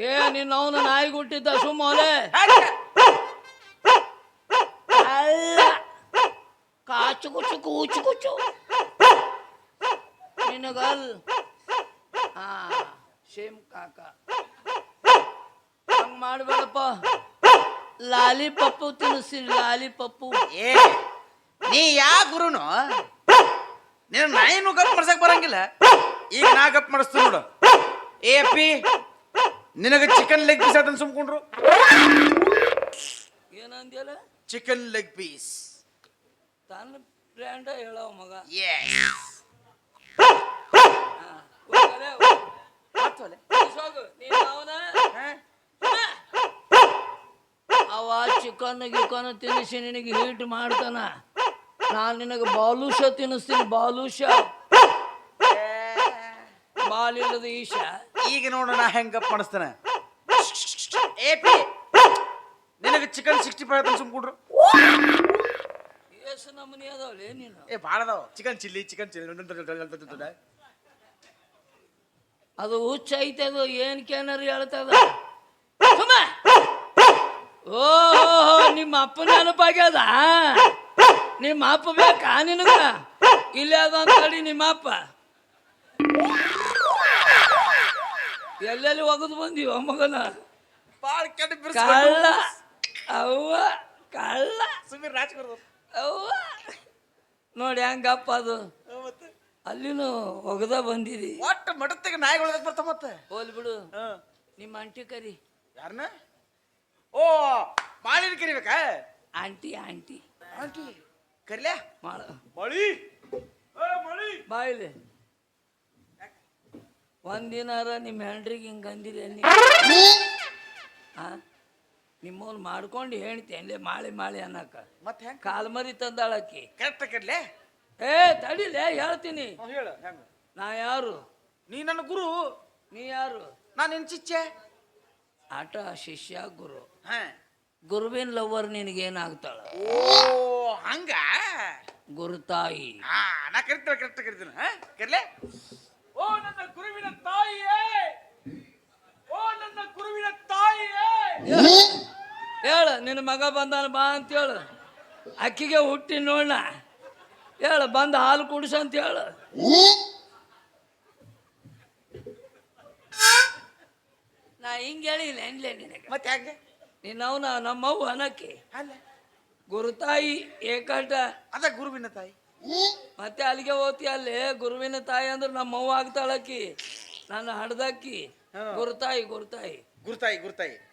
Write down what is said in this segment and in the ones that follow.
ಏ, ನಿನ್ನ ನಾಯಿ ಗುಟ್ಟಿದ್ದ ಸುಮ್ಮನೆ ಅಲ್ಲ. ಕಾಚು ಕುಚು ಕೂಚು ಕುಚು ನಿನಗಲ್. ಹಾ, ಶೇಮ್ ಕಾಕ. ಹಂಗ್ ಮಾಡ್ಬೇಡಪ್ಪ. ಲಾಲಿ ಪಪ್ಪು ತಿನ್ನಿಸ್ತೀನಿ ಲಾಲಿ ಪಪ್ಪು ಏ, ನೀ ಯಾ ಗುರುನು? ನೀನು ನಾಯಿನೂ ಗಪ್ ಮಾಡ್ಸಕ್ ಬರಂಗಿಲ್ಲ. ಈಗ ನಾ ಗಪ್ ಮಾಡಿಸ್ತೀನಿ ನೋಡು. ಏ, ಅಪ್ಪಿ ನಿನಗೆ ಚಿಕನ್ ಲೆಗ್ ಪೀಸ್ ಅಂತ ಸುಮ್ಕೊಂಡ್ರು. ಏನಂದ್ಯಲ್ಲ? ಚಿಕನ್ ಲೆಗ್ ಪೀಸ್ ತನ್ನ ಬ್ರ್ಯಾಂಡ ಹೇಳೋ ಮಗ. ಅವ ಚಿಕನ್ ಗಿಕನ್ ತಿನ್ನಿಸಿ ನಿನಗೆ ಹೀಟ್ ಮಾಡ್ತಾನ. ನಾನು ನಿನಗೆ ಬಾಲೂಷ ತಿನ್ನಿಸ್ತೀನಿ ಬಾಲೂಷ. ಬಾಲಿಲ್ಲದ ಈಶ. ಈಗ ನೋಡು ನಾ ಹೆಂಗ್ ಕಾಣಿಸ್ತಾನೆ ಮಾಡಿಸ್ತಾನೆ ಏ ಪಿ ನಿನಗೆ ಚಿಕನ್ ಸಿಕ್ಸ್ಟಿ ಫೈವ್ ಅಂತ ಸುಮ್ಕೊಂಡ್ರು ಎಷ್ಟು ನಮೂನಿ ಅದಾವಲ್ಲ ನೀನು? ಏ ಭಾಳ ಅದಾವ. ಚಿಕನ್ ಚಿಲ್ಲಿ ಚಿಕನ್ ಚಿಲ್ಲಿ ಅದು ಹುಚ್ಚ ಐತೆ ಅದು ಏನ್ ಕೇನಾರು ಹೇಳ್ತದ ಓ ನಿಮ್ಮ ಅಪ್ಪ ನೆನಪಾಗ್ಯದ? ನಿಮ್ಮ ಅಪ್ಪ ಬೇಕಾ ನಿನಗ? ಇಲ್ಲಿ ಅದ ಅಂತ ಹೇಳಿ ನಿಮ್ಮ ಅಪ್ಪ. ಎಲ್ಲೆಲ್ಲಿ ಒಗದು ಬಂದೀವ ಮಗನ? ಬಾಳ ಕೆಟ್ಟ ಕಳ್ಳ ಅವ್ವ ಕಳ್ಳ. ಸುಮೀರ್ ರಾಜ್ ಅವ್ವ. ನೋಡಿ ಹೆಂಗಪ್ಪ ಅದು. ಮತ್ತೆ? ಅಲ್ಲಿನೂ ಒಗದ ಬಂದಿದಿ. ಒಟ್ಟು ನಾಯಿ ನಾಯಿಗಳು ಬರ್ತ ಮತ್ತೆ? ಹೋಲ್ ಬಿಡು. ನಿಮ್ಮ ಆಂಟಿ ಕರಿ. ಯಾರನ್ನ ಓ ಮಾಳಿನ ಕರಿಬೇಕಾ ಆಂಟಿ ಆಂಟಿ. ಆಂಟಿ ಕರಿಲೇ? ಮಾಡ ಮಳಿ. ಮಳಿ. ಬಾಯಿಲೆ. ಒಂದಿನಾರ ನಿಮ್ಮ ಹೆಂಡ್ರಿಗೆ ಹಿಂಗೆ ಅಂದಿರಿ ನೀ? ಆ? ನಿಮ್ಮವ್ನು ಮಾಡ್ಕೊಂಡು ಹೇಳ್ತೇನೆ ಮಾಳಿ ಮಾಳಿ ಅನ್ನಕ. ಮತ್ತೆ ಹೆಂಗ್? ಕಾಲ್ ಮರಿ ತಂದಾಳಕ್ಕಿ ಕರೆಕ್ಟ್ ಕಡ್ಲೆ ಏ ತಡಿಲೇ ಹೇಳ್ತೀನಿ. ಹೇಳು ಹೆಂಗ? ನಾ ಯಾರು? ನೀ ನನ್ನ ಗುರು? ನೀ ಯಾರು? ನಾನು ನಿನ್ ಚಿಚ್ಚೆ? ಆಟ ಶಿಷ್ಯ ಗುರು. ಹಾ. ಗುರುವಿನ ಲವರ್ ನಿನಗೇನಾಗ್ತಾಳ ಓ ಹಂಗ? ಗುರುತಾಯಿ ಹಾ ನಾ ಕರಿತೀನಿ ಕರೆಕ್ಟ್ ಕರಿತೀನಿ ಹಾ? ಕರ್ಲೆ? ಓ ನನ್ನ ಗುರುವಿನ ತಾಯಿಯೇ ಓ ನನ್ನ ಗುರುವಿನ ತಾಯಿಯೇ ಹೇಳ. ನಿನ್ನ ಮಗ ಬಂದಾನ ಬಾ ಅಂತ ಹೇಳು. ಅಕ್ಕಿಗೆ ಹುಟ್ಟಿ ನೋಡ ಹೇಳು ಬಂದು ಹಾಲು ಕುಡಿಸು ಅಂತ ಹೇಳು. ನಾ ಹಿಂಗೆ ಹೇಳಿಲ್ಲ ಏನ್ಲೇ ನಿನಗೆ. ಮತ್ತೆ ಯಾಕೆ? ನಿನ್ನವನ ನಮ್ಮವ್ವ ಅನ್ನಕ್ಕೆ ಅಲ್ಲ. ಗುರುತಾಯಿ ಏಕಟ. ಅದ ಗುರುವಿನ ತಾಯಿ. ಮತ್ತೆ ಅಲ್ಲಿಗೆ ಹೋತಿ ಅಲ್ಲಿ ಗುರುವಿನ ತಾಯಿ ಅಂದ್ರೆ ನಮ್ಮವ್ವ ಆಗ್ತಾಳಕ್ಕಿ. ನನ್ನ ಹಡ್ದಕ್ಕಿ. ಗುರುತಾಯಿ ಗುರುತಾಯಿ ಗುರುತಾಯಿ ಗುರುತಾಯಿ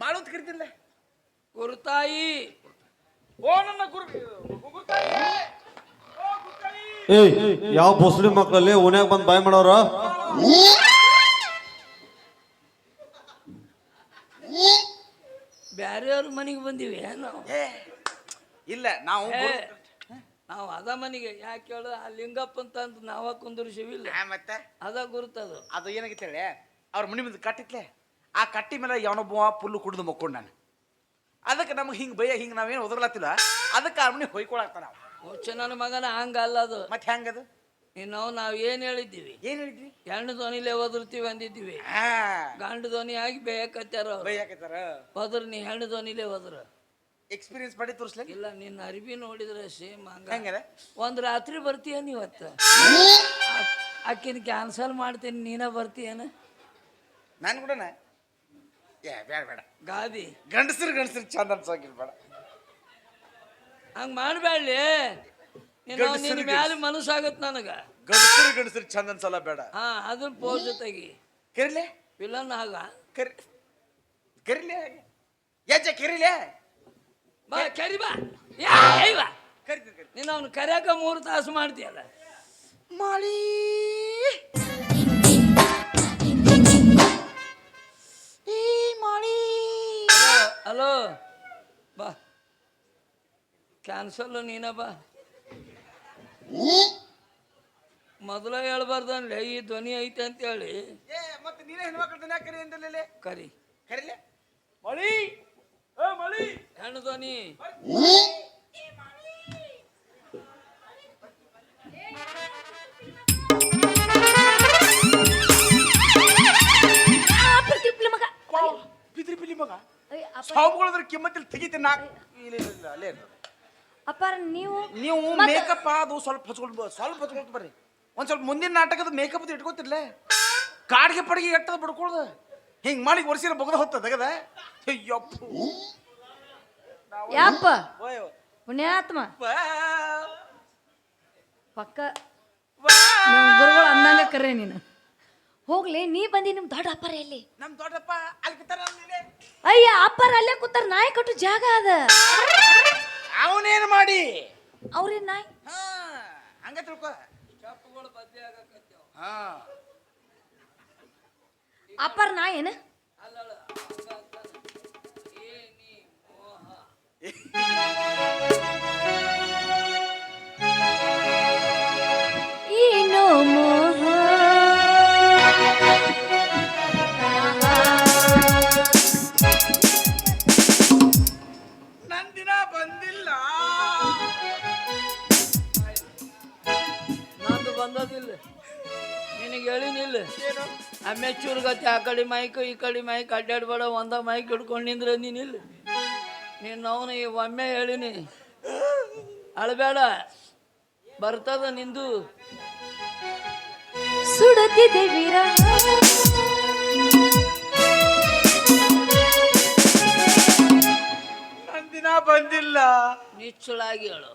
ಮಾಡು ಅಂತ ಕರಿತಿಲ್ಲ ಗುರುತಾಯಿ. ಓ ನನ್ನ ಗುರು ಗುರುತಾಯಿ. ಏಯ್ ಯಾವ ಬೊಸ್ಲಿ ಮಕ್ಕಳಲ್ಲಿ ಓನ್ಯಾಗ ಬಂದು ಬಾಯ್ ಮಾಡೋರ? ಬ್ಯಾರೆಯವ್ರ ಮನೆಗೆ ಬಂದೀವಿ ನಾವು ಇಲ್ಲ ನಾವು ಗುರು- ನಾವು ಅದ ಮನೆಗೆ. ಯಾಕೆ ಹೇಳು? ಆ ಲಿಂಗಪ್ಪ ಅಂತ ನಾವ ಕುಂದಿರ್ಸಿವಿಲ್ಲ ಇಲ್ಲ. ಮತ್ತೆ? ಅದ ಗುರುತದು ಅದು. ಏನಾಗಿತ್ತು ಹೇಳಿ ಅವ್ರ ಮನೆ ಮುಂದೆ ಕಟ್ಟಿತ್ಲೆ? ಆ ಕಟ್ಟಿ ಮೇಲೆ ಯಾವನೊಬ್ಬ ಪುಲ್ಲು ಕುಡಿದು ಮಕ್ಕೊಂಡು ನಾನು. ಅದಕ್ಕೆ ನಮ್ಗೆ ಹಿಂಗೆ ಭಯ ಹಿಂಗೆ ನಾವೇನು ಒದರ್ಲತ್ತಿಲ್ಲ. ಅದಕ್ಕೆ ಅವನಿಗೆ ಹೊಯ್ಕೊಳಕ್ತ ನಾವು ಹುಚ್ಚ ನನ್ನ ಮಗನ ಹಂಗ ಅಲ್ಲ ಅದು. ಮತ್ತೆ ಹೆಂಗದು? ನಾವು ನಾವು ಏನು ಹೇಳಿದ್ದೀವಿ? ಏನು ಹೇಳಿದ್ವಿ ಹೆಣ್ಣು ಧ್ವನಿಲೇ ಒದರ್ತೀವಿ ಅಂದಿದ್ದೀವಿ. ಹಾ ಗಂಡು ಧ್ವನಿ ಆಗಿ ಬೇಯಕತ್ತಾರ ಬೇಯಕತ್ತಾರ? ಒದ್ರ ನೀ ಹೆಣ್ಣು ಧ್ವನಿಲೇ ಒದ್ರ. ಎಕ್ಸ್ಪೀರಿಯನ್ಸ್ ಮಾಡಿ ತೋರಿಸ್ಲಿ? ಇಲ್ಲ ನಿನ್ನ ಅರಿವಿ ನೋಡಿದ್ರೆ ಸೇಮ್ ಹಂಗ. ಹೆಂಗದ? ಒಂದ್ ರಾತ್ರಿ ಬರ್ತೀಯ ನೀವತ್ತ ಆಕಿನ ಕ್ಯಾನ್ಸಲ್ ಮಾಡ್ತೀನಿ ನೀನ ಬರ್ತೀಯನ? ನಾನು ಕೂಡ ಏ ಬೇಡ ಬೇಡ. ಗಾದಿ. ಗಂಡಸ್ರು ಗಂಡಸ್ರು ಚಂದ ಅನ್ಸೋಗಿಲ್ಲ ಬೇಡ ಹಂಗ ಮಾಡಬೇಡಿ ನಿನ್ನ ಮ್ಯಾಲ ಮನಸ್ಸಾಗತ್ ನನಗ. ಗಂಡಸ್ರು ಗಂಡಸ್ರು ಚಂದ ಅನ್ಸಲ್ಲ ಬೇಡ. ಹಾ ಅದನ್ನ ಪೋಸ್ ಜೊತೆಗಿ. ಕರಿಲೆ? ವಿಲನ್ ಆಗ. ಕರಿ ಕರಿಲೆ ಯಾಜ ಕರಿಲೆ? ಬಾ ಕರಿ ಬಾ. ಯಾ, ಬಾ. ಕರಿ. ನೀನು ಅವ್ನು ಕರ್ಯಾಕ ಮೂರು ತಾಸು ಮಾಡ್ತೀಯಲ್ಲ? ಮಾಳಿ. ಮಾಳಿ. ಹಲೋ ಬಾ. ಕ್ಯಾನ್ಸಲ್ ನೀನ ಬಾ. ಮೊದಲ ಹೇಳ್ಬಾರ್ದನ್ಲೆ ಈ ಧ್ವನಿ ಐತೆ ಅಂತ ಹೇಳಿ. ಏ ಮತ್ತೆ ನೀನೇ ಹೆಣ್ಮಕ್ಳ ಯಾಕೆ ಕರಿ ಅಂತಲೇ ಕರಿ. ಕರಿಲೆ? ಮಳಿ? ಏ ಮಳಿ? ಹೆಣ್ಣು ಧ್ವನಿ. ಸಾವುಗಳದ್ರ ಕಿಮ್ಮತ್ತಿಲ್ ತೆಗಿತೀನಿ ನಾ. ಇಲ್ಲ ಇಲ್ಲ ಇಲ್ಲ ಅಲ್ಲೇ ಅಪ್ಪ ಅಪ್ಪಾರ ನೀವು ನೀವು ಮೇಕಪ್ ಅದು ಸ್ವಲ್ಪ ಹಚ್ಕೊಂಡು ಸ್ವಲ್ಪ ಹಚ್ಕೊಂಡು ಬರ್ರಿ. ಒಂದ್ ಸ್ವಲ್ಪ ಮುಂದಿನ ನಾಟಕದ ಮೇಕಪ್ ಇಟ್ಕೋತಿರ್ಲೆ. ಕಾಡಿಗೆ ಪಡಿಗೆ ಎಟ್ಟದ ಬಿಡ್ಕೊಳ್ದ? ಹಿಂಗ್ ಮಾಡಿ ವರ್ಷಿರ ಬಗದ ಹೊತ್ತ ತೆಗದ ಅಯ್ಯಪ್ಪು. ಯಾಪ ಓಯ್ ಪುಣ್ಯಾತ್ಮ. ವಾ, ಪಕ್ಕ ವಾ. ನಮ್ಮ ಗುರುಗಳು ಅಂದಂಗ ಕರೆ ನೀನು. ಹೋಗ್ಲಿ ನೀ ಬಂದಿ ನಿಮ್ ದೊಡ್ಡ ಅಪ್ಪಾರ ಎಲ್ಲಿ? ನಮ್ ದೊಡ್ಡಪ್ಪ ಅಲ್ಲಿ. ಅಯ್ಯ ಅಪ್ಪಾರ ಅಲ್ಲೇ ಕೂತಾರ ನಾಯಿ ಕಟ್ಟು ಜಾಗ ಅದ. ಅವನೇನ್ ಮಾಡಿ? ಅವ್ರೇನ್ ನಾಯಿ? ಹಾ ಹಂಗ ತಿಳ್ಕೊ. ಹಾ. ಅಪ್ಪಾರ ನಾಯಿ ಏನ? ಏನು ಹೇಳಿನಿಲ್ಲ ಮೆಚ್ಚೂರ್ ಗತಿ ಆ ಕಡೆ ಮೈಕ್ ಈ ಕಡೆ ಮೈಕ್ ಅಡ್ಡಾಡ್ಬೇಡ ಒಂದ ಮೈಕ್ ಹಿಡ್ಕೊಂಡು ನಿಂದ್ರೆ ನೀನಿಲ್ಲ ನೀನು ಅವನು ಈ ಒಮ್ಮೆ ಹೇಳಿನಿ. ಅಳಬೇಡ. ಬರ್ತದ ನಿಂದು. ಸುಡತಿದೆ ವಿರಹ ನಂದಿನ ದಿನ ಬಂದಿಲ್ಲ. ನಿಚ್ಚಳಾಗಿ ಹೇಳು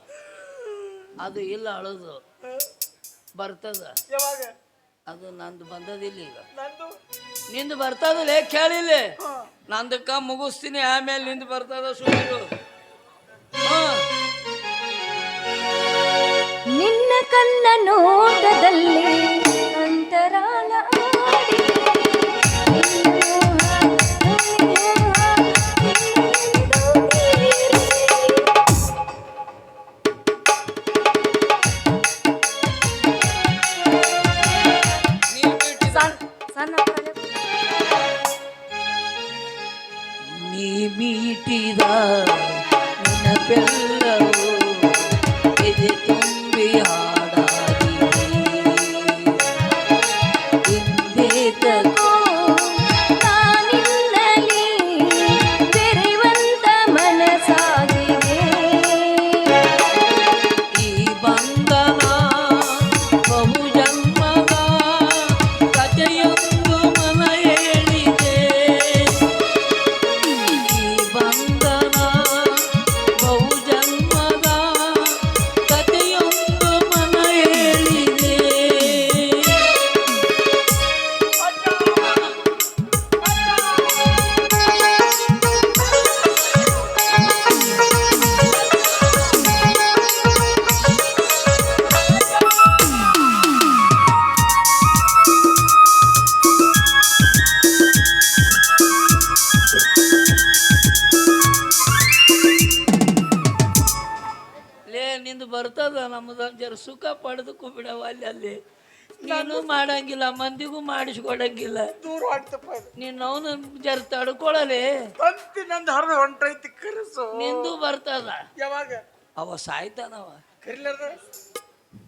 ಅದು ಇಲ್ಲ ಅಳೋದು. ಬರ್ತದ. ಯಾವಾಗ? ಅದು ನಂದು ಬಂದದಿಲ್ಲ ಈಗ. ನಂದು? ನಿಂದು ಬರ್ತದಲ್ಲ ಕೇಳಿಲ್ಲ? ನಂದಕ್ಕ ಮುಗಿಸ್ತೀನಿ ಆಮೇಲೆ ನಿಂದು ಬರ್ತದ ಸುಳ್ಳು ನಿನ್ನ ಕಣ್ಣ ನೋಟದಲ್ಲಿ ಅಂತರಾಳ Yeah. ಸುಖ ಪಡೆದುಕು ಬಿಡವ ಅಲ್ಲಿ ಅಲ್ಲಿ ನಾನು ಮಾಡಂಗಿಲ್ಲ ಮಂದಿಗೂ ಮಾಡಿಸ್ಕೊಡಂಗಿಲ್ಲ. ದೂರ ಹೊಂಟಪ್ಪ ನೀನು ಅವನು ಜರ ತಡ್ಕೊಳಲೆ. ತಂತಿ ನಂದು ಹರಿದು ಹೊಂಟೈತಿ ಕರೆಸು. ನಿಂದು ಬರ್ತದ. ಯಾವಾಗ? ಅವ ಸಾಯ್ತಾನವ. ಕರಿಲಾರ್ದ?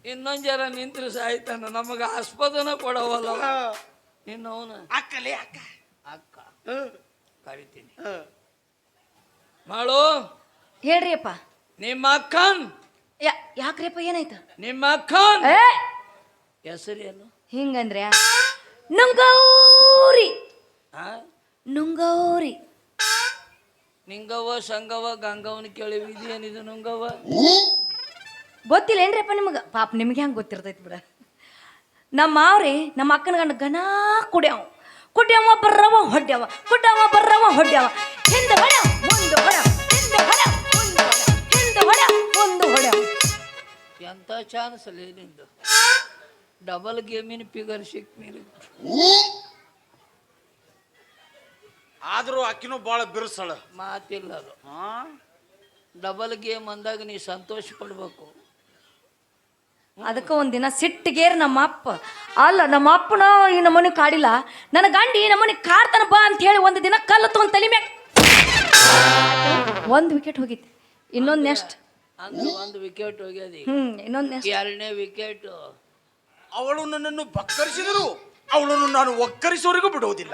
ಇನ್ನೊಂದ್ ಜರ ನಿಂತ್ರು ಸಾಯ್ತಾನ ನಮಗ ಆಸ್ಪದನ ಕೊಡವಲ್ಲ. ನಿನ್ನ ಅವನು ಅಕ್ಕಲೇ ಅಕ್ಕ. ಅಕ್ಕ. ಕರಿತೀನಿ. ಮಾಡು ಹೇಳ್ರಿಯಪ್ಪ. ನಿಮ್ಮ ಅಕ್ಕನ್ ಯಾಕ್ರಿಪ್ಪ ಏನಾಯ್ತು? ನಿಮ್ಮ ಅಕ್ಕನ್ ಏ! ಹೆಸರೇನು? ಹಿಂಗಂದ್ರೆ? ನುಂಗೌರಿ. ಆ? ನುಂಗೌರಿ. ನಿಂಗವ್ವ ಸಂಗವ್ವ ಗಂಗವ್ವನ ಕೇಳಿ ಇದೇನಿದು ನುಂಗವ್ವ? ಗೊತ್ತಿಲ್ಲ ಏನ್ರಿಪ್ಪ ನಿಮಗೆ? ಪಾಪ ನಿಮ್ಗೆ ಹೆಂಗೆ ಗೊತ್ತಿರ್ತೈತಿ ಬಿಡ. ನಮ್ಮ ಮಾವ್ರಿ ನಮ್ಮ ಅಕ್ಕನ ಗಂಡ ಗನ ಕುಡ್ಯಾವ. ಕುಡ್ಯವ ಬರ್ರವ ಹೊಡ್ಯವ. ಕುಡ್ಯವ ಬರ್ರವ ಹೊಡ್ಯವ. ಹಿಂದೆ ಹೊಡ ಮುಂದೆ ಹೊಡ ಎಂತ ಚಾನ್ಸ್ ಅಲ್ಲ ನಿಂದು? ಡಬಲ್ ಗೇಮಿನ ಫಿಗರ್ ಸಿಕ್ ಮೇಲೆ ಆದರೂ ಅಕ್ಕಿನೂ ಬಾಳ ಬಿರುಸಳ. ಮಾತಿಲ್ಲ ಅದು. ಹಾ? ಡಬಲ್ ಗೇಮ್ ಅಂದಾಗ ನೀ ಸಂತೋಷ ಪಡ್ಬೇಕು. ಅದಕ್ಕೆ ಒಂದಿನ ಸಿಟ್ಟಿಗೇರ್ ನಮ್ಮ ಅಪ್ಪ ಅಲ್ಲ ನಮ್ಮ ಅಪ್ಪನ ಈ ನಮ್ಮನೆ ಕಾಡಿಲ್ಲ. ನನ್ನ ಗಂಡಿ ಈ ನಮ್ಮನೆ ಕಾಡ್ತಾನ ಬಾ ಅಂತ ಹೇಳಿ ಒಂದು ದಿನ ಕಲ್ಲು ತಗೊಂಡ್ ತಲೆ ಮ್ಯಾಗ ಒಂದು ವಿಕೆಟ್ ಹೋಗಿತ್ತು. ಇನ್ನೊಂದು ನೆಕ್ಸ್ಟ್ ಅಂದ್ರೆ ಒಂದು ವಿಕೆಟ್ ಹೋಗ್ಯದ ಈಗ. ಹ್ಮ್ ಇನ್ನೊಂದು ಎರಡನೇ ವಿಕೆಟ್. ಅವಳು ನನ್ನನ್ನು ಬಕ್ಕರಿಸಿದರು ಅವಳನ್ನು ನಾನು ಒಕ್ಕರಿಸೋರಿಗೂ ಬಿಡುವುದಿಲ್ಲ.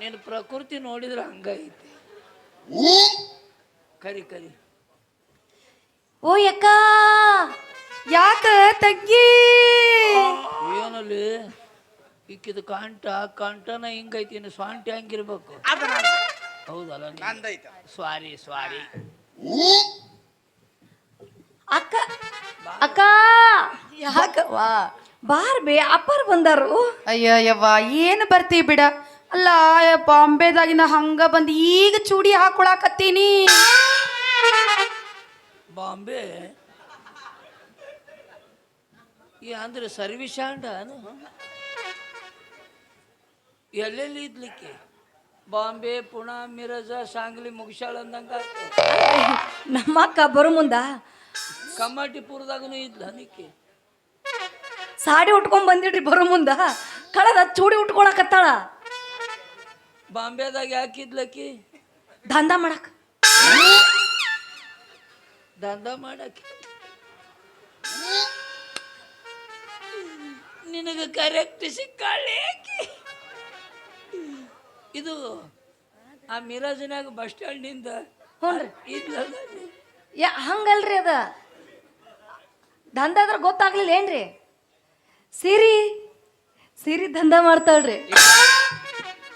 ನೀನು ಪ್ರಕೃತಿ ನೋಡಿದ್ರೆ ಹಂಗೈತಿ. ಕರಿ ಕರಿ. ಓ ಯಕ್ಕ ಯಾಕ ತಗ್ಗಿ? ಏನಲ್ಲಿ? ಇಕ್ಕಿದ ಕಾಂಟ ಕಾಂಟನ ಹಿಂಗೈತಿ ಇನ್ನು ಸ್ವಾಂಟಿ ಹಂಗಿರ್ಬೇಕು. ಅದು ನಂದು. ಹೌದಲ್ಲ ನಂದೈತ. Sorry sorry. ಅಕ್ಕ. ಅಕ್ಕ. ಯಾಕವ್ವ ಬಾರ್ ಬೇ ಅಪ್ಪರ್ ಬಂದಾರು. ಅಯ್ಯೋ ಯವ್ವ ಏನು ಬರ್ತೀವಿ ಬಿಡ. ಅಲ್ಲ ಬಾಂಬೆದಾಗಿನ ಹಂಗ ಬಂದು ಈಗ ಚೂಡಿ ಹಾಕೊಳಕತ್ತೀನಿ. ಬಾಂಬೆ? ಈ ಅಂದ್ರೆ ಸರ್ವಿಸ್ ಹ್ಯಾಂಡ ಎಲ್ಲೆಲ್ಲಿ ಇದ್ಲಿಕ್ಕೆ? ಬಾಂಬೆ ಪುಣೆ ಮಿರಜ ಸಾಂಗ್ಲಿ ಮುಗಿಸಾಳ ಅಂದಂಗ ನಮ್ಮ ಅಕ್ಕ ಬರೋ ಮುಂದ. ಕಮ್ಮಾಟಿಪುರದಾಗನು ಇದ್ಲ ನಿಕ್ಕಿ ಸಾಡಿ ಉಟ್ಕೊಂಡ್ ಬಂದಿಡ್ರಿ ಬರೋ ಮುಂದ. ಕಳದ ಚೂಡಿ ಉಟ್ಕೊಳಕತ್ತಾಳ. ಬಾಂಬೆದಾಗ ಯಾಕಿದ್ಲಕ್ಕಿ ದಂಧ ಮಾಡಕ್. ದಂಧ ಮಾಡಕ್. ನಿನಗೆ ಕರೆಕ್ಟ್ ಸಿಕ್ಕಾಳೆ. ಇದು ಆ ಮಿರಾಜಿನಾಗ ಬಸ್ ರೀ ಇದ್ಲಲ್ಲ ಯಾ ಹಂಗಲ್ರಿ ಅದ. ದಂಧ ಅಂದ್ರೆ ಗೊತ್ತಾಗ್ಲಿಲ್ಲ ಏನ್ರಿ? ಸಿರಿ ಸಿರಿ ದಂಧ ಮಾಡ್ತಾಳ್ರಿ.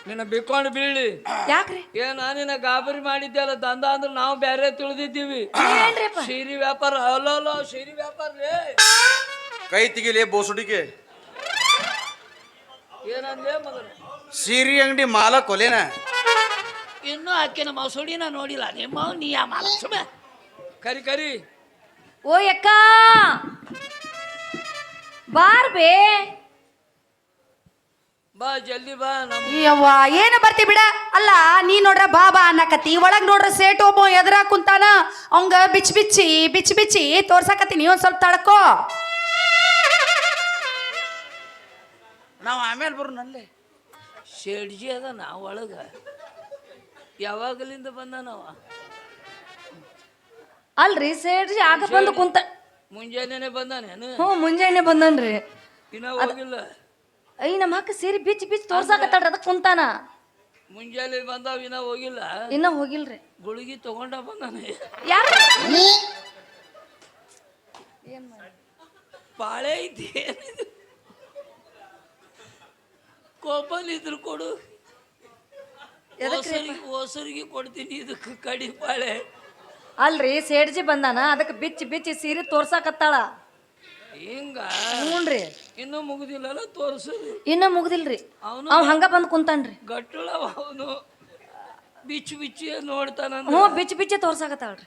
ನಿನ್ನ ಬಿಕ್ಕೊಂಡು ಬೀಳಿ ಯಾಕ್ರಿ? ಏ ನಿನ್ನ ಗಾಬರಿ ಮಾಡಿದ್ದೆ ಅಲ್ಲ ದಂಧ ಅಂದ್ರೆ ನಾವು ಬೇರೆ ತಿಳಿದಿದ್ದೀವಿ. ಏನ್ರಿಪ್ಪ? ಸೀರೆ ವ್ಯಾಪಾರ ಅಲ್ಲ ಅಲ್ಲ ಸೀರೆ ವ್ಯಾಪಾರ ರೇ. ಕೈ ತೆಗಿಲಿ ಬೋಸುಡಿಕೆ ಏನಂದೆ ಮಗನ? ಸೀರೆ ಅಂಗಡಿ ಮಾಲ ಕೊಲೆನ? ಇನ್ನೂ ಆಕಿನ ಮಸೂಡಿನ ನೋಡಿಲ್ಲ. ನಿಮ್ಮ ನೀ ಆ ಮಾಲ ಸುಮ್ಮನೆ ಕರಿ ಕರಿ. ಓ ಯಕ್ಕ! ಬಾರ್ ಬೇ. ಬಾ ಜಲ್ದಿ ಬಾ ನಮ್ಮ ಯವ್ವ ಏನು ಬರ್ತಿ ಬಿಡ? ಅಲ್ಲ ನೀ ನೋಡ್ರ ಬಾಬಾ ಅನ್ನಕತ್ತಿ ಒಳಗ್ ನೋಡ್ರ ಸೇಟ್ ಒಬ್ಬ ಎದ್ರ ಕುಂತಾನ. ಅವಂಗ ಬಿಚ್ಚಿ ಬಿಚ್ಚಿ ಬಿಚ್ಚಿ ಬಿಚ್ಚಿ ನೀ ಒಂದ್ ಸ್ವಲ್ಪ ತಡ್ಕೋ. ನಾವು ಆಮೇಲೆ ಬರು ನಲ್ಲೇ ಶೇಡ್ಜಿ ಅದ ನಾ ಒಳಗ. ಯಾವಾಗಲಿಂದ ಬಂದ ನಾವ ಅಲ್ರಿ ಸೇಡ್ರಿ ಆಗ ಬಂದು ಕುಂತ ಮುಂಜಾನೆ ಬಂದಾನೆ ಹ್ಞೂ ಮುಂಜಾನೆ ಬಂದನ್ರಿ. ಇನ್ನ ಹೋಗಿಲ್ಲ. ಐ ನಮ್ಮ ಅಕ್ಕ ಸೇರಿ ಬಿಚ್ಚಿ ಬಿಚ್ಚಿ ತೋರ್ಸಾಕತ್ತಾಳ್ರಿ ಅದಕ್ಕೆ ಕುಂತಾನ. ಮುಂಜಾನೆ ಬಂದಾವ ಇನ್ನ ಹೋಗಿಲ್ಲ. ಇನ್ನ ಹೋಗಿಲ್ರಿ. ಗುಳಿಗಿ ತಗೊಂಡ ಬಂದಾನೆ. ಯಾರ? ಪಾಳೆ ಐತಿ ಕೋಪಲ್ ಇದ್ರು ಕೊಡು. ಹೊಸರಿಗೆ ಕೊಡ್ತೀನಿ ಇದಕ್ಕೆ ಕಡಿ ಪಾಳೆ. ಅಲ್ರಿ ಸೇಡ್ಜಿ ಬಂದಾನ ಅದಕ್ಕೆ ಬಿಚ್ಚಿ ಬಿಚ್ಚಿ ಸೀರೆ ತೋರ್ಸಾಕತ್ತಾಳ. ಹಿಂಗ? ಹ್ಞೂನ್ರಿ ಇನ್ನೂ ಮುಗುದಿಲ್ಲಲ್ಲ ತೋರ್ಸದು. ಇನ್ನ ಮುಗ್ದಿಲ್ರಿ. ಅವನು ಅವ್ ಹಂಗ ಬಂದ್ ಕುಂತಾನ್ರಿ. ಗಟ್ಟುಳ ಅವನು. ಬಿಚ್ಚ ಬಿಚ್ಚಿ ನೋಡ್ತಾನ ಹ್ಞೂ ಬಿಚ್ಚಿ ಬಿಚ್ಚಿ ತೋರ್ಸಾಕತ್ತಾಳ್ರಿ.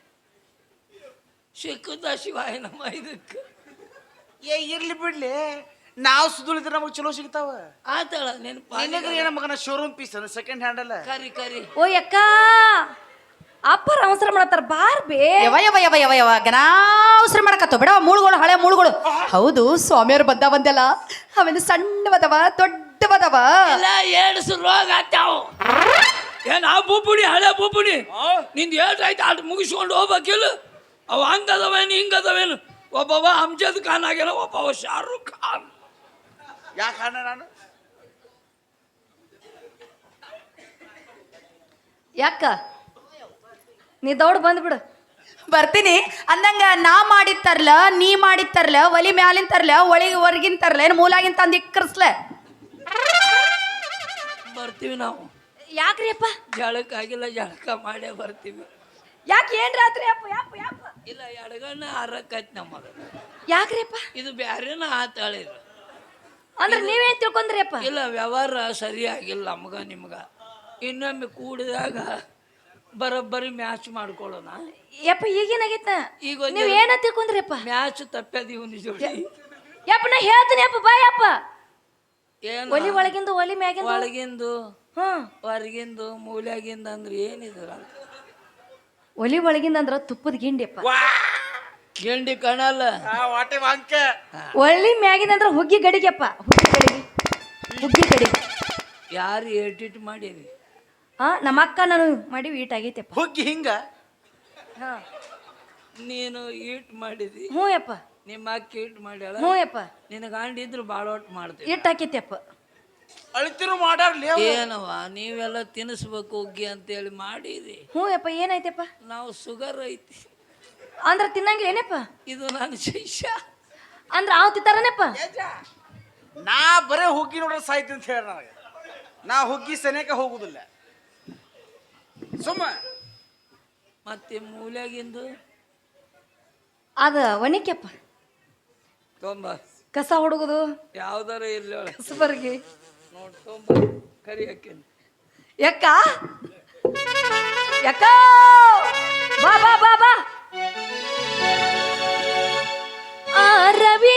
ಸಿಕ್ಕದ ಶಿವಾಯ ನಮ್ಮ ಇದಕ್ಕೆ. ಏ ಇರ್ಲಿ ಬಿಡ್ಲಿ. ನಾವು ಸುದುಳಿದ್ರೆ ನಮಗೆ ಚಲೋ ಸಿಗ್ತಾವ. ಆತಳ ನೆನಪ ನಿನಗ್ರಿ ಏನ ಮಗನ ಶೋರೂಮ್ ಪೀಸ್ ಸೆಕೆಂಡ್ ಹ್ಯಾಂಡ್ ಅಲ್ಲ. ಕರಿ ಕರಿ. ಓ ಯಕ್ಕ! ಅಪ್ಪರ ಅವಸರ ಮಾಡತ್ತಾರ ಬಾರ್ ಬೇ ಯವ ಯವ ಯವ ಯವ ಯವ ಗನಾವಸರ ಮಾಡಕತ್ತೋ ಬಿಡ ಮೂಳುಗಳು ಹಳೆ ಮೂಳುಗಳು ಹೌದು ಸ್ವಾಮಿಯವ್ರು ಬಂದ ಬಂದಲ್ಲ ಅವೇನು ಸಣ್ಣವದವ ದೊಡ್ಡವದವ ಎಲ್ಲ ಏಡ್ಸು ರೋಗ ಆಗ್ತಾವ. ಏನ್ ಆ ಬೂಪುಣಿ ಹಳೆ ಬೂಪುಣಿ ನಿಂದ ಏಟ್ ಆಯ್ತು ಅಟ್ ಮುಗಿಸ್ಕೊಂಡು ಹೋಗ್ಬೇಕಿಲ್ಲ. ಅವ ಹಂಗದವೇನು ಹಿಂಗದವೇನು? ಒಬ್ಬವ ಅಮ್ಜದ್ ಖಾನ್ ಆಗ್ಯಾನ ಒಬ್ಬವ ಶಾರುಖ್ ಖಾನ್. ಯಾಕೆ ನಾನು? ಯಾಕ? ನೀ ದೌಡ್ ಬಂದ್ಬಿಡು ಬರ್ತೀನಿ. ಅಂದಂಗ ನಾ ಮಾಡಿದ ತರ್ಲ ನೀ ಮಾಡಿದ ತರ್ಲ ಒಲಿ ಮ್ಯಾಲಿನ ತರ್ಲ ಒಳಿ ಹೊರಗಿನ ತರ್ಲ ಏನು ಮೂಲಾಗಿನ ತಂದು ಇಕ್ಕರ್ಸ್ಲ? ಬರ್ತೀವಿ ನಾವು. ಯಾಕ್ರಿ ಅಪ್ಪ ಜಳಕ ಆಗಿಲ್ಲ ಜಳಕ ಮಾಡೇ ಬರ್ತೀವಿ. ಯಾಕೆ ಏನ್ ರಾತ್ರಿ? ಅಪ್ಪ ಯಪ್ಪ ಯಪ್ಪ ಇಲ್ಲ ಎಡಗಣ್ಣ ಆರಕ್ಕೈತಿ ನಮ್ಮದ ಯಾಕ್ರಿ ಅಪ್ಪ ಇದು ಬ್ಯಾರೇನ ಆತಾಳೆ ಅಂದ್ರೆ ನೀವೇನ್ ತಿಳ್ಕೊಂಡ್ರಿ ಅಪ್ಪ ಇಲ್ಲ ವ್ಯವಹಾರ ಸರಿಯಾಗಿಲ್ಲ ನಮ್ಗ ನಿಮ್ಗ. ಇನ್ನೊಮ್ಮೆ ಕೂಡಿದಾಗ ಬರೋಬ್ಬರಿ ಮ್ಯಾಚ್ ಮಾಡ್ಕೊಳ್ಳೋಣ. ಯಪ್ಪ ಈಗೇನಾಗೈತ? ಈಗ ಒಂದ್ ನೀವ್ ಏನ ತಿಳ್ಕೊಂಡ್ರಿಪ್ಪ ಮ್ಯಾಚ್ ತಪ್ಪದಿ ಒಂದು ಜೋಡಿ. ಯಪ್ಪ ನಾ ಹೇಳ್ತೀನಿ ಯಪ್ಪ ಬಾ ಯಪ್ಪ. ಏನು? ಒಲಿ ಒಳಗಿಂದ ಒಲಿ ಮ್ಯಾಗಿಂದ. ಒಳಗಿಂದು ಹ್ಮ್ ಹೊರಗಿಂದು ಮೂಲ್ಯಾಗಿಂದ ಅಂದ್ರೆ ಏನಿದು ಒಲಿ ಒಳಗಿಂದ ಅಂದ್ರ ತುಪ್ಪದ ಗಿಂಡಿಯಪ್ಪ. ಗಿಂಡಿ ಕಾಣಲ್ಲ. ಆ ವಾಟೆ ವಾಂಕೆ. ಒಳ್ಳಿ ಮ್ಯಾಗಿನ ಅಂದ್ರ ಹುಗ್ಗಿ ಗಡಿಗೆಪ್ಪ ಹುಗ್ಗಿ ಗಡಿಗೆ. ಹುಗ್ಗಿ ಗಡಿಗೆ. ಯಾರು ಏಟಿಟ್ ಮಾಡಿರಿ? ಹಾ ನಮ್ಮ ಅಕ್ಕ ನಾನು ಮಾಡಿ ಈಟ್ ಆಗೈತೆಪ್ಪ. ಹುಗ್ಗಿ ಹಿಂಗ? ಹಾ. ನೀನು ಈಟ್ ಮಾಡಿದಿ. ಹ್ಞೂ ಯಪ್ಪ. ನಿಮ್ಮ ಅಕ್ಕಿ ಈಟ್ ಮಾಡ್ಯಾಳ. ಹ್ಞೂ ಯಪ್ಪ. ನಿನ್ನ ಗಂಡ ಇದ್ರು ಒಟ್ಟು ಮಾಡ್ತೀವಿ. ಈಟ್ ಹಾಕೈತೆಪ್ಪ ಅಳಿತಿರು ಮಾಡಾರ್ಲಿ. ಏನವ ನೀವೆಲ್ಲ ತಿನ್ನಿಸ್ಬೇಕು ಹುಗ್ಗಿ ಅಂತೇಳಿ ಮಾಡಿದಿ. ಹ್ಞೂ ಯಪ್ಪ ಏನಾಯ್ತಪ್ಪ? ನಾವು ಸುಗರ್ ಐತಿ. ಅಂದ್ರೆ ತಿನ್ನಂಗಿಲ್ಲ ಏನಪ್ಪ ಇದು ನನ್ನ ಶಿಷ್ಯ. ಅಂದ್ರೆ ಆವ್ ತಿಂತಾರನಪ್ಪ? ನಾ ಬರೇ ಹುಗ್ಗಿ ನೋಡ್ರೆ ಸಾಯ್ತಿ ಅಂತ ಹೇಳಿ ನನಗೆ. ನಾ ಹುಗ್ಗಿ ಸನೇಕ ಹೋಗುದಿಲ್ಲ. ಸುಮ್ಮ. ಮತ್ತೆ ಮೂಲೆಗಿಂದು? ಅದ ಒಣಕ್ಯಪ್ಪ. ತೊಂಬ. ಕಸ ಹುಡುಗುದು? ಯಾವ್ದಾರ ಇರ್ಲಿ ಸುಪರ್ಗಿ ಕಸಬರ್ಗಿ ನೋಡ್ ತೊಂಬ. ಕರಿ ಹಾಕೇನಿ ಯಕ್ಕ ಯಕ್ಕ ಬಾ ಬಾ ಬಾ ಬಾ. ಆ ರವಿ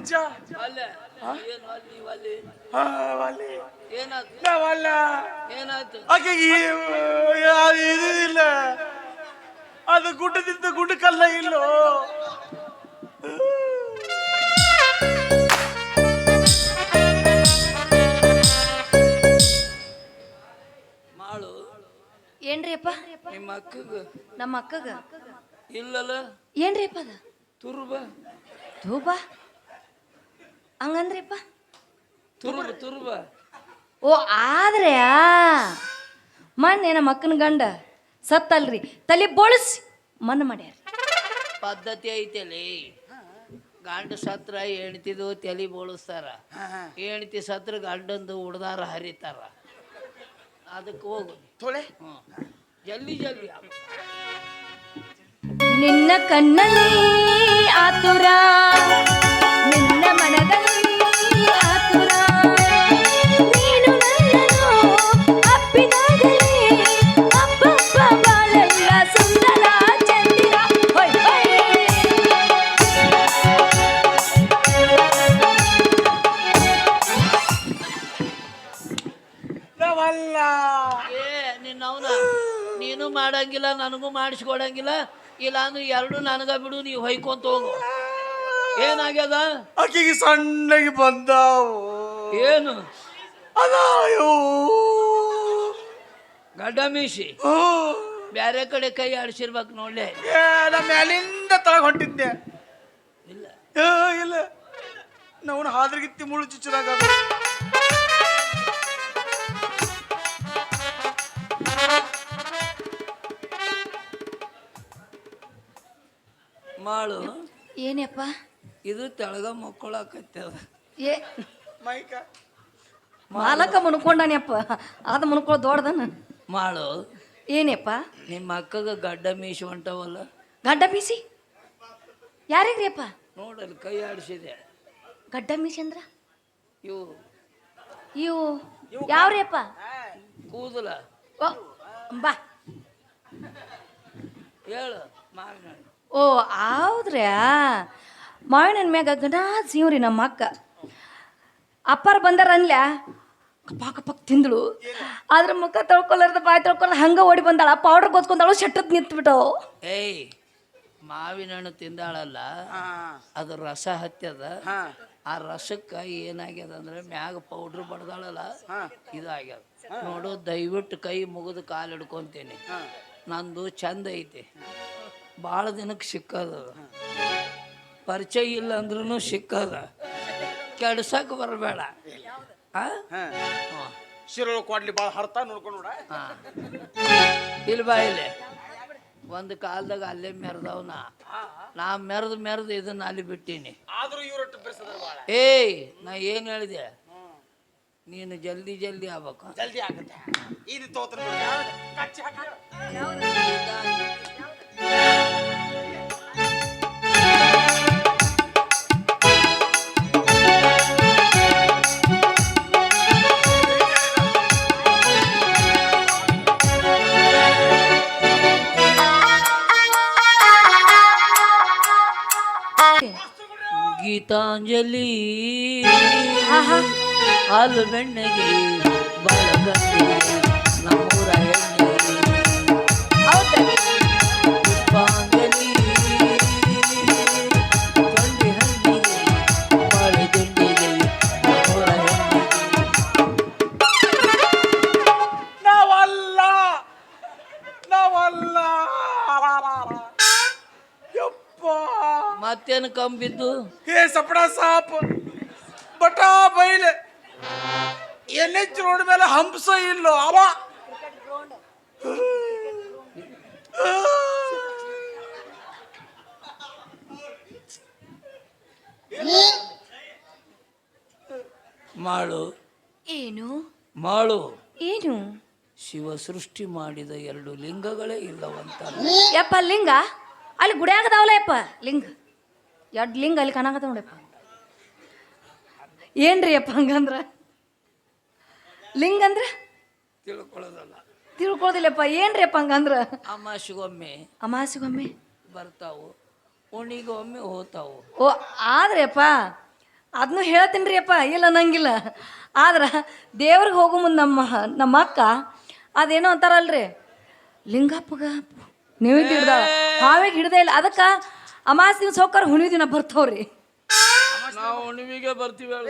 ಅಜ್ಜ. ಅಲ್ಲೇ. ಏನು ಅಲ್ಲಿ ಅಲ್ಲಿ? ಆ, ಅಲ್ಲಿ. ಏನಾಯ್ತು ನಾವಲ್ಲ. ಏನಾಯ್ತು ಆಕೆಗೆ ಯಾರು ಅದು ಗುಡ್ಡದಿಂದ ಗುಡ್ಡ ಕಲ್ಲ ಇಲ್ಲೋ. ಮಾಳು. ಏನ್ರಿ ಅಪ್ಪ? ನಿಮ್ಮ ಅಕ್ಕಗ. ನಮ್ಮ ಅಕ್ಕಗ? ಇಲ್ಲಲ್ಲ? ಏನ್ರಿ ಅಪ್ಪ ಅದ? ತುರುಬ. ಧೂಬ? ಹಂಗಂದ್ರಿಪ್ಪ? ತುರುಬ ತುರುಬ. ಓ ಆದ್ರೆ ಮೊನ್ನೆ ನಮ್ಮ ಅಕ್ಕನ ಗಂಡ ಸತ್ತಲ್ರಿ. ತಲೆ ಬೋಳಿಸಿ ಮಣ್ಣು ಮಾಡ್ಯಾರ ಪದ್ಧತಿ ಐತೆಲಿ. ಗಂಡ ಸತ್ರ ಹೆಣ್ತಿದು ತಲೆ ಬೋಳಿಸ್ತಾರ. ಹೆಣ್ತಿ ಸತ್ರ ಗಂಡಂದು ಉಡ್ದಾರ ಹರಿತಾರ. ಅದಕ್ಕೆ ಹೋಗು. ತೊಳೆ. ಜಲ್ದಿ ಜಲ್ದಿ. ನಿನ್ನ ಕಣ್ಣಲ್ಲಿ ಆತುರ ನಿನ್ನ ಮನದಲ್ಲಿ ನೀನು ಮಾಡಂಗಿಲ್ಲ ನನಗೂ ಮಾಡಿಸ್ಕೊಡಂಗಿಲ್ಲ. ಇಲ್ಲ ಅಂದ್ರೆ ಎರಡು ನನಗ ಬಿಡು ನೀವು ಹೊಯ್ಕೊಂತ ಹೋಗು. ಏನಾಗ್ಯದ? ಆಕೆಗೆ ಸಣ್ಣಗೆ ಬಂದಾವು. ಏನು? ಅದಾಯೋ. ಗಡ್ಡ ಮೀಸಿ ಬ್ಯಾರೆ ಕಡೆ ಕೈ ಆಡಿಸಿರ್ಬೇಕು ನೋಡ್ಲೆ. ನಾ ಮ್ಯಾಲಿಂದ ತಳಗ ಹೊಂಟಿದ್ದೆ ಇಲ್ಲ. ಏ, ಇಲ್ಲ. ನಾವು ಹಾದ್ರಗಿತ್ತಿ ಮುಳು ಚುಚ್ಚದಾಗ. ಮಾಡು ಏನಪ್ಪ ಇದು ತೆಳಗ ಮಕ್ಕಳಾಕತ್ತದ. ಏ ಮೈಕ. ಮಾಲಕ ಮುನ್ಕೊಂಡಾನಪ್ಪ. ಅದು ಮುನ್ಕೊಳ ದೊಡ್ಡದನ್ನ ಮಾಳು. ಏನಪ್ಪ? ನಿಮ್ಮ ಅಕ್ಕಗ ಗಡ್ಡ ಮೀಸಿ ಹೊಂಟವಲ್ಲ. ಗಡ್ಡ ಮೀಸಿ ಯಾರಿಗ್ರಿ ಅಪ್ಪ? ನೋಡಲ್ಲಿ ಕೈ ಆಡಿಸಿದೆ. ಗಡ್ಡ ಮೀಸಿ ಅಂದ್ರ? ಇವು. ಇವು ಯಾವ್ರಿ ಅಪ್ಪ? ಕೂದಲ. ಓ ಬಾ. ಹೇಳು ಓ ಹೌದ್ರ್ಯಾ ಮಾವಿನ ಮ್ಯಾಗ ಗನಾ ಜೀವ್ರಿ ನಮ್ಮ ಅಕ್ಕ ಅಪ್ಪಾರ ಬಂದಾರ ಅನ್ಲ್ಯ? ಪಾಕ ಪಾಕ ತಿಂದಳು. ಅದ್ರ ಮುಖ ತೊಳ್ಕೊಲಾರ್ದ ಬಾಯಿ ತೊಳ್ಕೊಲ್ಲ ಹಂಗ ಓಡಿ ಬಂದಾಳ ಪೌಡರ್ ಗೊತ್ಕೊಂಡಾಳು, ಶೆಟ್ಟದ್ ನಿಂತ್ಬಿಟ್ಟವು ಏಯ್, ಮಾವಿನ ಹಣ್ಣು ತಿಂದಾಳಲ್ಲ, ಅದು ರಸ ಹತ್ಯದ. ಆ ರಸಕ್ಕೆ ಏನಾಗ್ಯದ ಅಂದ್ರೆ ಮ್ಯಾಗ ಪೌಡ್ರ್ ಬಡ್ದಾಳಲ್ಲ, ಇದಾಗ್ಯದ. ನೋಡು, ದಯವಿಟ್ಟು ಕೈ ಮುಗಿದು ಕಾಲು ಹಿಡ್ಕೊಂತೀನಿ. ನಂದು ಚಂದ ಐತಿ. ಭಾಳ ದಿನಕ್ಕೆ ಸಿಕ್ಕದ. ಪರಿಚಯ ಇಲ್ಲ ಅಂದ್ರೂ ಸಿಕ್ಕದ. ಕೆಡ್ಸಕ್ಕೆ ಬರಬೇಡ. ಶಿರೋಳು ಕೊಡ್ಲಿ ಭಾಳ ಹರ್ತ ನೋಡ್ಕೊಂಡು ನೋಡ. ಹಾ. ಇಲ್ಲಿ ಬಾ ಇಲ್ಲಿ. ಒಂದು ಕಾಲದಾಗ ಅಲ್ಲೇ ಮೆರೆದವನ ನಾ. ನಾ ಮೆರೆದು ಮೆರೆದು ಇದನ್ನ ಅಲ್ಲಿ ಬಿಟ್ಟೀನಿ. ಏಯ್ ನಾ ಏನು ಹೇಳಿದೆ? ನೀನು ಜಲ್ದಿ ಜಲ್ದಿ ಆಗ್ಬೇಕು. ಜಲ್ದಿ ಆಗುತ್ತೆ. ಆಹಾ. ಹಾಲು ಬೆಣ್ಣೆಗೆ ಮತ್ತೇನು ಕಂಬಿದ್ದು ಹೇ ಸಪಡ ಸಾಪ್ ಬಟಾ ಬೈಲ್. ಎನ್ ಎಚ್ ರೋಡ್ ಮೇಲೆ ಹಂಸ ಇಲ್ಲೋ ಅವ. ಮಾಳು. ಏನು? ಮಾಳು. ಏನು? ಶಿವ ಸೃಷ್ಟಿ ಮಾಡಿದ ಎರಡು ಲಿಂಗಗಳೇ ಇಲ್ಲವಂತ. ಯಪ್ಪ ಲಿಂಗ? ಅಲ್ಲಿ ಗುಡಿಯಾಗದಾವಲ್ಲ ಯಪ್ಪ? ಲಿಂಗ. ಎರಡು ಲಿಂಗ ಅಲ್ಲಿ ಕಾಣಕತ್ತ ನೋಡಪ್ಪ ಏನ್ರಿ ಅಪ್ಪ ಹಂಗಂದ್ರ? ಲಿಂಗ ಅಂದ್ರ? ತಿಳ್ಕೊಳ್ಳೋದಲ್ಲ. ತಿಳ್ಕೊಳ್ಳೋದಿಲ್ಲಪ್ಪ ಏನ್ರಿ ಅಪ್ಪ ಹಂಗಂದ್ರ? ಅಮಾಸಿಗೊಮ್ಮೆ ಅಮಾಸಿಗೊಮ್ಮೆ ಬರ್ತಾವು. ಉಣಿಗೊಮ್ಮೆ ಹೋತಾವು. ಓ ಆದ್ರೆ ಅಪ್ಪ ಅದನ್ನು ಹೇಳ್ತೀನಿ ಅಪ್ಪ ಇಲ್ಲ ನಂಗಿಲ್ಲ ಆದ್ರೆ ದೇವ್ರಿಗೆ ಹೋಗೋ ಮುಂದೆ ನಮ್ಮ ನಮ್ಮ ಅಕ್ಕ ಅದೇನೋ ಅಂತಾರಲ್ರಿ ಲಿಂಗಪ್ಪಗ ನೀವು ಹಿಡ್ದಾಳ ಹಾವಿಗೆ ಹಿಡ್ದೇ ಇಲ್ಲ ಅದಕ್ಕೆ ಅಮಾಸ್ ನೀವು ಸೌಕರ್ ಹುಣಿ ದಿನ ಬರ್ತಾವ್ರಿ. ನಾವು ಉಣಿವಿಗೆ ಬರ್ತೀವಿ ಹೇಳು.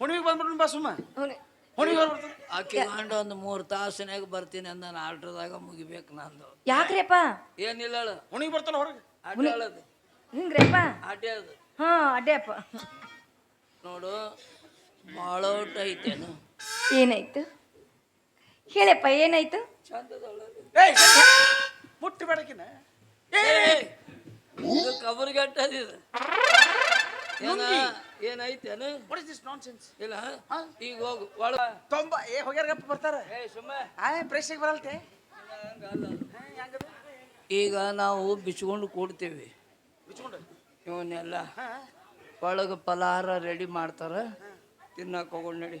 ಹುಣಿಗೆ ಬಂದ್ಬಿಟ್ಟು ಬಾ. ಸುಮ್ಮ. ಹುಣಿ- ಹುಣಿಗೆ ಬರ್ಬಿಡ್ತೀನಿ ಆಕೆ ಗಂಡ ಒಂದು ಮೂರು ತಾಸಿನಾಗ ಬರ್ತೀನಿ ಅಂದ ನಾನು ಆಲ್ಟ್ರದಾಗ ಮುಗಿಬೇಕು ನಂದು. ಯಾಕ್ರಿಪ್ಪ ಏನಿಲ್ಲ ಹೇಳು. ಹುಣಿಗೆ ಬರ್ತಾನ ಹೊರಗೆ? ಆಟ ಹೇಳೋದು. ಹಿಂಗ್ರಿ ಅಪ್ಪ ಆಟ ಅದು ಹಾಂ ನೋಡು ಭಾಳ ಔಟ್ ಐತೇನು ಏನಾಯ್ತು? ಹೇಳಪ್ಪ ಏನಾಯ್ತು? ಚಂದದೊಳಗೆ ಏಯ್ ಮುಟ್ಟಿ ಬೇಡಕಿನ ಇದು ಕಬರ್ಗಟ್ಟದಿದು ಏನ ಏನೈತೇನು ವಾಟ್ ಇಸ್ ದಿಸ್ ನಾನ್ಸೆನ್ಸ್ ಇಲ್ಲ ಈಗ ಹೋಗು ಒಳ ತೊಂಬ ಏ ಹೊಗ್ಯಾರಪ್ಪ ಬರ್ತಾರ. ಏ ಸುಮ್ಮ ಆ ಪ್ರೆಸ್ಸಿಗೆ ಬರಲ್ತೆ? ಈಗ ನಾವು ಬಿಚ್ಕೊಂಡು ಕೂಡ್ತೀವಿ. ಬಿಚ್ಕೊಂಡು? ಇವನ್ನೆಲ್ಲ ಒಳಗೆ ಫಲಹಾರ ರೆಡಿ ಮಾಡ್ತಾರ. ತಿನ್ನಕ್ಕೆ ಹೋಗೋಣ ನಡಿ.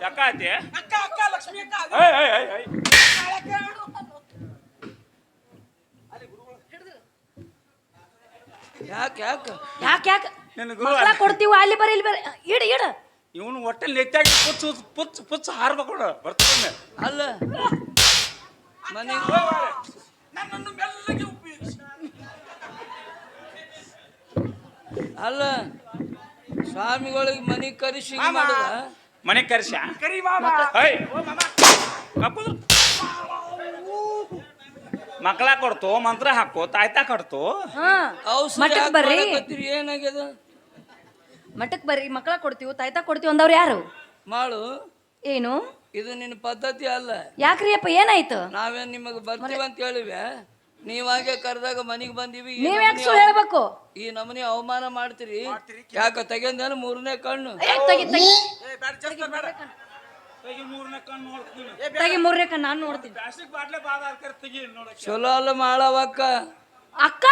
ಯಾಕಾತಿ ಅಕ್ಕ ಅಕ್ಕ ಲಕ್ಷ್ಮಿ ಅಕ್ಕ ಏಯ್ ಏಯ್ ಏಯ್ ಏಯ್. ಯಾಕೆ ಯಾಕೆ? ಯಾಕೆ ಯಾಕೆ? ನಿನಗೂ ಮಕ್ಕಳ ಕೊಡ್ತೀವ ಅಲ್ಲಿ ಬರೀ ಇಲ್ಲಿ ಬರೀ. ಇಡ ಇಡ. ಇವನು ಹೊಟ್ಟೆಲ್ ನೆತ್ತಾಗಿ ಪುಚ್ಚು ಪುಚ್ಚು ಪುಚ್ಚು ಹಾರ್ಬೇಕು ಬರ್ತಾನೆ ಅಲ್ಲ. ಮನೆ ನನ್ನನ್ನು ಮೆಲ್ಲಗೆ ಉಪಯೋಗಿಸಿ. ಅಲ್ಲ ಸ್ವಾಮಿಗಳಿಗೆ ಮನೆ ಕರೆಸಿ ಹಿಂಗ್ ಮಾಡುದ ಮನೆ ಕರ್ಸ ಕರಿ ಮಾಮ. ಮಕ್ಕಳ ಕೊಡ್ತು ಮಂತ್ರ ಹಾಕೋ ತಾಯ್ತ ಕೊಡ್ತು. ಹಾ. ಔಷಧಿ ಮಠಕ್ಕೆ ಬರ್ರಿ? ಏನಾಗ್ಯದ? ಮಠಕ್ಕೆ ಬರ್ರಿ ಮಕ್ಕಳ ಕೊಡ್ತೀವಿ ತಾಯ್ತ ಕೊಡ್ತೀವಿ ಅಂದವ್ರು ಯಾರು? ಮಾಡು ಏನು? ಇದು ನಿನ್ನ ಪದ್ಧತಿ ಅಲ್ಲ. ಯಾಕ್ರಿ ಅಪ್ಪ ಏನಾಯ್ತು? ನಾವೇನ್ ನಿಮಗೆ ಬರ್ತೀವಿ ಅಂತ ಹೇಳಿವೆ? ನೀವಾಗೆ ಕರೆದಾಗ ಮನೆಗೆ ಬಂದೀವಿ ಈ ನೀವ್ ನಮೂನಿ ಯಾಕೆ ಸುಳ್ಳು ಹೇಳ್ಬೇಕು? ಈ ನಮನಿ ಅವಮಾನ ಮಾಡ್ತೀರಿ. ಯಾಕ ತೆಗೆಂದೇನು ಮೂರನೇ ಕಣ್ಣು? ತೆಗಿ ತೆಗಿ. ಏ ತೆಗಿ ಮೂರನೇ ಕಣ್ಣು. ನೋಡ್ತೀನಿ. ತೆಗಿ ಮೂರನೇ ಕಣ್ಣು ನಾನು ನೋಡ್ತೀನಿ. ಪ್ಲಾಸ್ಟಿಕ್ ಬಾಟ್ಲೆ ಬಾದ ಹಾಕ್ತಾರೆ ತೆಗಿ ನೋಡಕ್ಕೆ. ಚಲೋ ಅಲ್ಲ ಮಾಡವ ಅಕ್ಕ. ಅಕ್ಕ?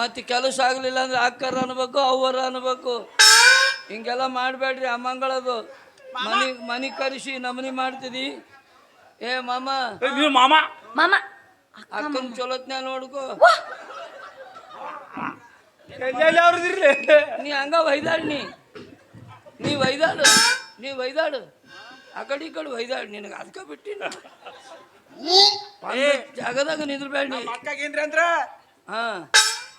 ಮತ್ತೆ ಕೆಲಸ ಆಗ್ಲಿಲ್ಲ ಅಂದ್ರೆ ಅಕ್ಕರ ಅನ್ಬೇಕು ಅವ್ವರ ಅನ್ಬೇಕು. ಹಿಂಗೆಲ್ಲ ಮಾಡಬೇಡ್ರಿ ಅಮ್ಮಂಗಳದು. ಮನಿ ಮನಿ ಕರೆಸಿ ನಮನಿ ಮಾಡ್ತೀರಿ ಏ ಮಾಮ. ಏಯ್, ನೀವು ಮಾಮ? ಮಾಮ. ಅಕ್ಕನ ಚಲೋತ್ನ ನೋಡ್ಕೋ. ಅವ್ರದಿರ್ಲಿ ನೀ ಹಂಗ ವೈದಾಡ್ ನೀ. ನೀ ವೈದಾಡು. ನೀ ಒಯ್ದಾಡು ಆ ಕಡೆ ಈ ಕಡೆ ವೈದಾಡು. ನಿನಗೆ ಅದಕ್ಕೆ ಬಿಟ್ಟಿನ. ಜಾಗದಾಗ ನಿಂದ್ರಬೇಡ ನೀ. ಅಕ್ಕಾಗ ಏನ್ರಿ ಅಂದ್ರ? ಹಾ.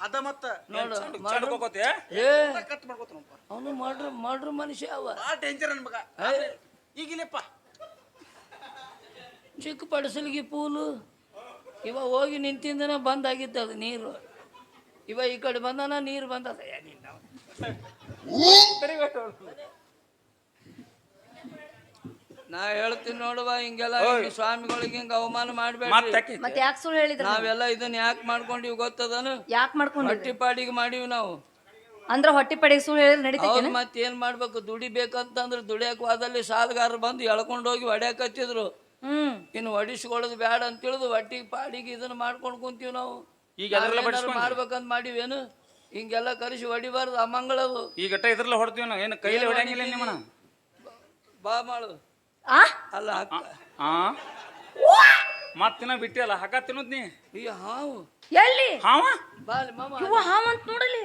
ಅದ ಮತ್ತ ನೋಡು ಚಡ್ಕೋಕೋತೆ ಏ. ಕಟ್ ಮಾಡ್ಕೋತಾನಪ್ಪ. ಅವನು ಮಾಡ್ರ ಮಾಡ್ರ ಮನುಷ್ಯ ಅವ. ಆ ಡೇಂಜರ್ ನನ್ ಮಗ. ಈಗಿಲ್ಲಪ್ಪ. ಚಿಕ್ಕ ಪಡಸಲಿಗೆ ಪೂಲು. ಇವ ಹೋಗಿ ನಿಂತಿದ್ದನ ಬಂದಾಗಿತ್ತು ಅದು ನೀರು. ಇವ ಈ ಕಡೆ ಬಂದನ ನೀರು ಬಂದದ. ನಾ ಹೇಳ್ತೀನಿ ನೋಡುವ ಹಿಂಗೆಲ್ಲ ಈ ಸ್ವಾಮಿಗಳಿಗೆ ಹಿಂಗ ಅವಮಾನ ಮಾಡ್ಬೇಡಿ ಮತ್ತೆ ಯಾಕೆ ಸುಳ್ಳು ಹೇಳಿದ್ರ? ನಾವೆಲ್ಲ ಇದನ್ನ ಯಾಕೆ ಮಾಡ್ಕೊಂಡಿವಿ ಗೊತ್ತದನು? ಯಾಕೆ ಮಾಡ್ಕೊಂಡು ಹೊಟ್ಟಿಪಾಡಿಗೆ ಮಾಡಿವಿ ನಾವು. ಅಂದ್ರ ಹೊಟ್ಟಿಪಾಡಿಗೆ ಸುಳ್ಳು ಹೇಳಿದ್ರೆ ಅವ್ರು ನಡೀತೈತೇನ ಮತ್ತೆ ಏನ್ ಮಾಡ್ಬೇಕು? ದುಡಿಬೇಕಂತಂದ್ರೆ ದುಡಿಯಕ್ ಹೋದಲ್ಲಿ ಸಾಲಗಾರರು ಬಂದು ಎಳ್ಕೊಂಡು ಹೋಗಿ ಹೊಡ್ಯಾಕತ್ತಿದ್ರು. ಇನ್ನು ಹೊಡಿಸ್ಕೊಳ್ಳೋದು ಬೇಡ ಅಂತ ತಿಳಿದು ಹೊಟ್ಟಿಗೆ ಪಾಡಿಗೆ ಇದನ್ನ ಮಾಡ್ಕೊಂಡು ಕುಂತೀವಿ ನಾವು. ಈಗ? ಮಾಡ್ಬೇಕಂತ ಮಾಡಿವೇನು? ಹಿಂಗೆಲ್ಲ ಕರೆಸಿ ಹೊಡಿಬಾರ್ದು ಅಮಂಗಳದು ಈಗ ಗಟ್ಟ ಇದ್ರಲ್ಲ ಹೊಡ್ತೀವಿ ನಾವು. ಏನು ಕೈಲಿ ಹೊಡೆಯಂಗಿಲ್ಲ ನಿಮ್ಮನ ಬಾ ಮಾಡು. ಆ? ಅಲ್ಲ ಅಕ್ಕ ಬಿಟ್ಟಿ ಮತ್ತಿನ ಬಿಟ್ಟಿಯಲ್ಲ ಹಾಕ ತಿನ್ನೋದ್ ನೀ? ಈ ಹಾವು. ಎಲ್ಲಿ? ಹಾವ? ಬಾ ಅಲ್ಲಿ ಮಾಮ. ಇವ ಹಾವಂತ ನೋಡಲಿ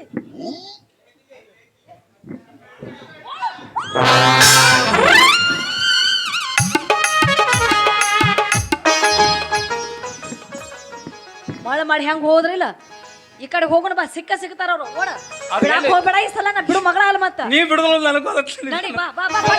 ಬಾಳ ಮಾಡಿ ಹೆಂಗ್ ಹೋದ್ರಿಲ್ಲ ಈ ಕಡೆ ಹೋಗೋಣ ಬಾ ಸಿಕ್ಕ ಸಿಗ್ತಾರ ಅವ್ರು. ಓಡ. ಬಿಡಾಕ್ ಹೋಗ್ಬೇಡ ಈ ಸಲ ನಾ ಬಿಡು ಮಗಳ ಅಲ್ಲ ಮತ್ತ. ನೀ ಬಿಡದಲ್ಲ ನನಗೂ ಗೊತ್ತಿಲ್ಲ. ನಡಿ ಬಾ ಬಾ ಬಾ ಬಾ.